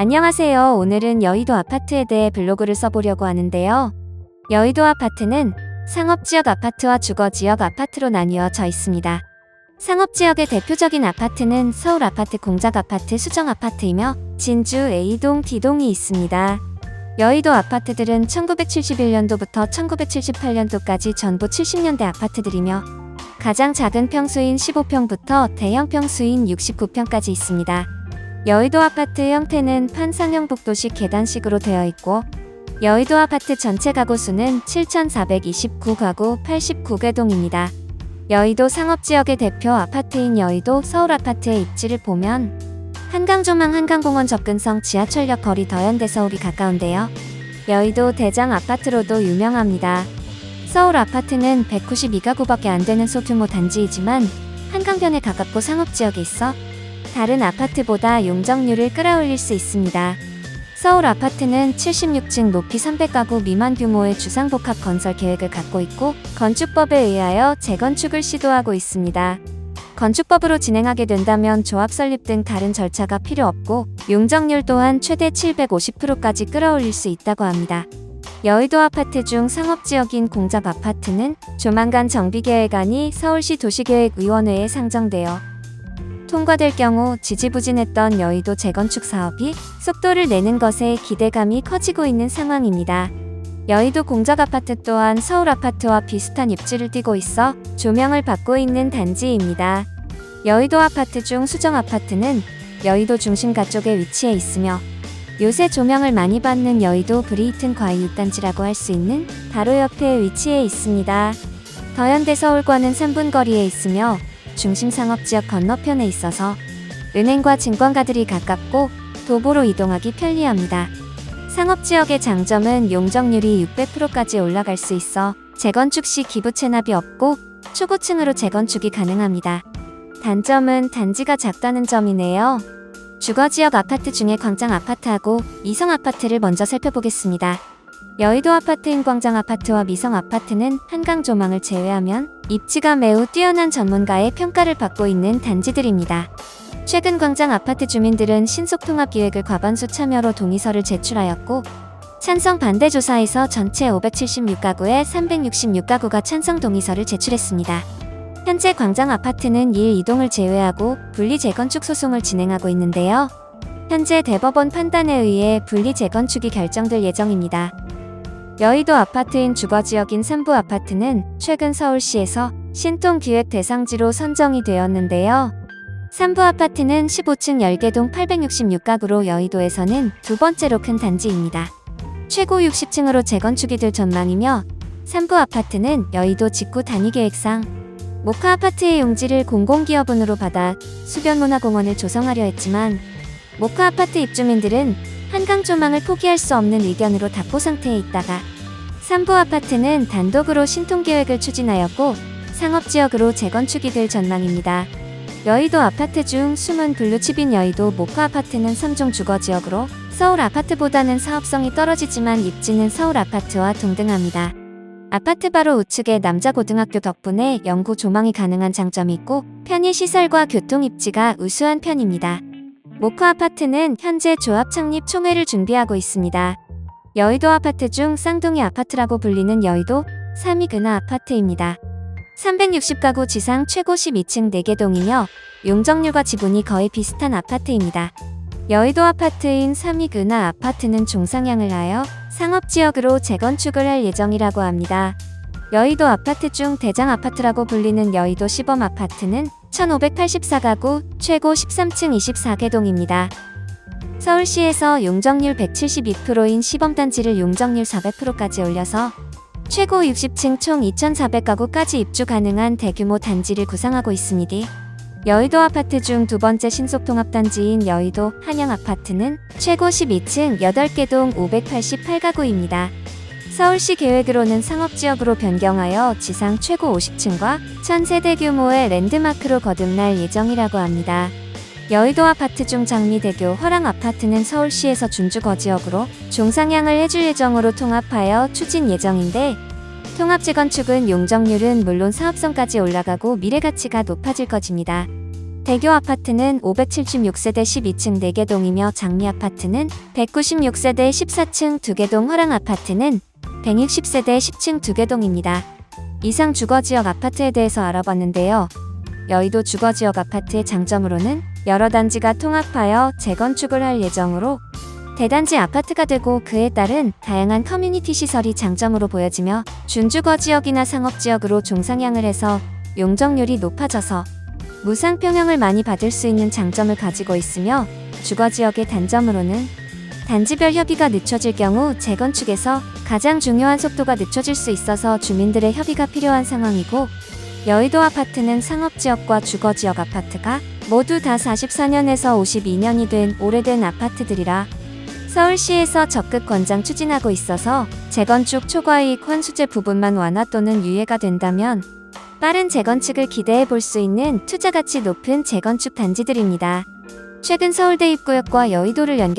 안녕하세요. 오늘은 여의도 아파트에 대해 블로그를 써보려고 하는데요. 여의도 아파트는 상업지역 아파트와 주거지역 아파트로 나뉘어져 있습니다. 상업지역의 대표적인 아파트는 서울 아파트 공작 아파트 수정 아파트이며 진주 A동 D동이 있습니다. 여의도 아파트들은 1971년도부터 1978년도까지 전부 70년대 아파트들이며 가장 작은 평수인 15평부터 대형 평수인 69평까지 있습니다. 여의도 아파트 형태는 판상형 복도식 계단식으로 되어 있고 여의도 아파트 전체 가구 수는 7,429가구 89개 동입니다. 여의도 상업지역의 대표 아파트인 여의도 서울 아파트의 입지를 보면 한강조망 한강공원 접근성 지하철역 거리 더현대 서울이 가까운데요. 여의도 대장 아파트로도 유명합니다. 서울 아파트는 192가구밖에 안 되는 소규모 단지이지만 한강변에 가깝고 상업지역에 있어 다른 아파트보다 용적률을 끌어올릴 수 있습니다. 서울 아파트는 76층 높이 300가구 미만 규모의 주상복합 건설 계획을 갖고 있고 건축법에 의하여 재건축을 시도하고 있습니다. 건축법으로 진행하게 된다면 조합 설립 등 다른 절차가 필요 없고 용적률 또한 최대 750%까지 끌어올릴 수 있다고 합니다. 여의도 아파트 중 상업지역인 공작 아파트는 조만간 정비계획안이 서울시 도시계획위원회에 상정되어 통과될 경우 지지부진했던 여의도 재건축 사업이 속도를 내는 것에 기대감이 커지고 있는 상황입니다. 여의도 공작 아파트 또한 서울 아파트와 비슷한 입지를 띠고 있어 조명을 받고 있는 단지입니다. 여의도 아파트 중 수정 아파트는 여의도 중심가 쪽에 위치해 있으며 요새 조명을 많이 받는 여의도 브리히튼 과일 6단지라고 할 수 있는 바로 옆에 위치해 있습니다. 더현대 서울과는 3분 거리에 있으며 중심 상업지역 건너편에 있어서 은행과 증권가들이 가깝고 도보로 이동하기 편리합니다. 상업지역의 장점은 용적률이 600%까지 올라갈 수 있어 재건축 시 기부 체납이 없고 초고층으로 재건축이 가능합니다. 단점은 단지가 작다는 점이네요. 주거지역 아파트 중에 광장 아파트하고 이성 아파트를 먼저 살펴보겠습니다. 여의도 아파트인 광장 아파트와 미성 아파트는 한강 조망을 제외하면 입지가 매우 뛰어난 전문가의 평가를 받고 있는 단지들입니다. 최근 광장 아파트 주민들은 신속 통합 기획을 과반수 참여로 동의서를 제출하였고 찬성 반대 조사에서 전체 576가구에 366가구가 찬성 동의서를 제출했습니다. 현재 광장 아파트는 1, 2동을 제외하고 분리 재건축 소송을 진행하고 있는데요. 현재 대법원 판단에 의해 분리 재건축이 결정될 예정입니다. 여의도 아파트인 주거지역인 삼부 아파트는 최근 서울시에서 신통 기획 대상지로 선정이 되었는데요. 삼부 아파트는 15층 10개동 866가구로 여의도에서는 두 번째로 큰 단지입니다. 최고 60층으로 재건축이 될 전망이며 삼부 아파트는 여의도 직구 단위 계획상 모카 아파트의 용지를 공공기업원으로 받아 수변문화공원을 조성하려 했지만 모카 아파트 입주민들은 한강 조망을 포기할 수 없는 의견으로 답보 상태에 있다가 삼부 아파트는 단독으로 신통 계획을 추진하였고 상업지역으로 재건축이 될 전망입니다. 여의도 아파트 중 숨은 블루칩인 여의도 모카 아파트는 3종 주거지역으로 서울 아파트보다는 사업성이 떨어지지만 입지는 서울 아파트와 동등합니다. 아파트 바로 우측에 남자고등학교 덕분에 영구 조망이 가능한 장점이 있고 편의 시설과 교통 입지가 우수한 편입니다. 모카 아파트는 현재 조합 창립 총회를 준비하고 있습니다. 여의도 아파트 중 쌍둥이 아파트라고 불리는 여의도 3위 근하 아파트입니다. 360가구 지상 최고 12층 4개 동이며 용적률과 지분이 거의 비슷한 아파트입니다. 여의도 아파트인 3위 근하 아파트는 종상향을 하여 상업지역으로 재건축을 할 예정이라고 합니다. 여의도 아파트 중 대장 아파트라고 불리는 여의도 시범 아파트는 1584가구 최고 13층 24개 동입니다. 서울시에서 용적률 172%인 시범단지를 용적률 400%까지 올려서 최고 60층 총 2,400가구까지 입주 가능한 대규모 단지를 구상하고 있습니다. 여의도 아파트 중 두 번째 신속통합단지인 여의도 한양아파트는 최고 12층 8개 동 588가구입니다. 서울시 계획으로는 상업지역으로 변경하여 지상 최고 50층과 1000세대 규모의 랜드마크로 거듭날 예정이라고 합니다. 여의도 아파트 중 장미대교 화랑 아파트는 서울시에서 준주거 지역으로 종상향을 해줄 예정으로 통합하여 추진 예정인데 통합 재건축은 용적률은 물론 사업성까지 올라가고 미래 가치가 높아질 것입니다. 대교 아파트는 576세대 12층 4개 동이며 장미 아파트는 196세대 14층 2개 동 화랑 아파트는 160세대 10층 2개 동입니다. 이상 주거지역 아파트에 대해서 알아봤는데요. 여의도 주거지역 아파트의 장점으로는 여러 단지가 통합하여 재건축을 할 예정으로 대단지 아파트가 되고 그에 따른 다양한 커뮤니티 시설이 장점으로 보여지며 준주거 지역이나 상업 지역으로 종상향을 해서 용적률이 높아져서 무상 평형을 많이 받을 수 있는 장점을 가지고 있으며 주거 지역의 단점으로는 단지별 협의가 늦춰질 경우 재건축에서 가장 중요한 속도가 늦춰질 수 있어서 주민들의 협의가 필요한 상황이고 여의도 아파트는 상업지역과 주거지역 아파트가 모두 다 44년에서 52년이 된 오래된 아파트들이라 서울시에서 적극 권장 추진하고 있어서 재건축 초과이익 환수제 부분만 완화 또는 유예가 된다면 빠른 재건축을 기대해 볼 수 있는 투자 가치 높은 재건축 단지들입니다. 최근 서울대 입구역과 여의도를 연결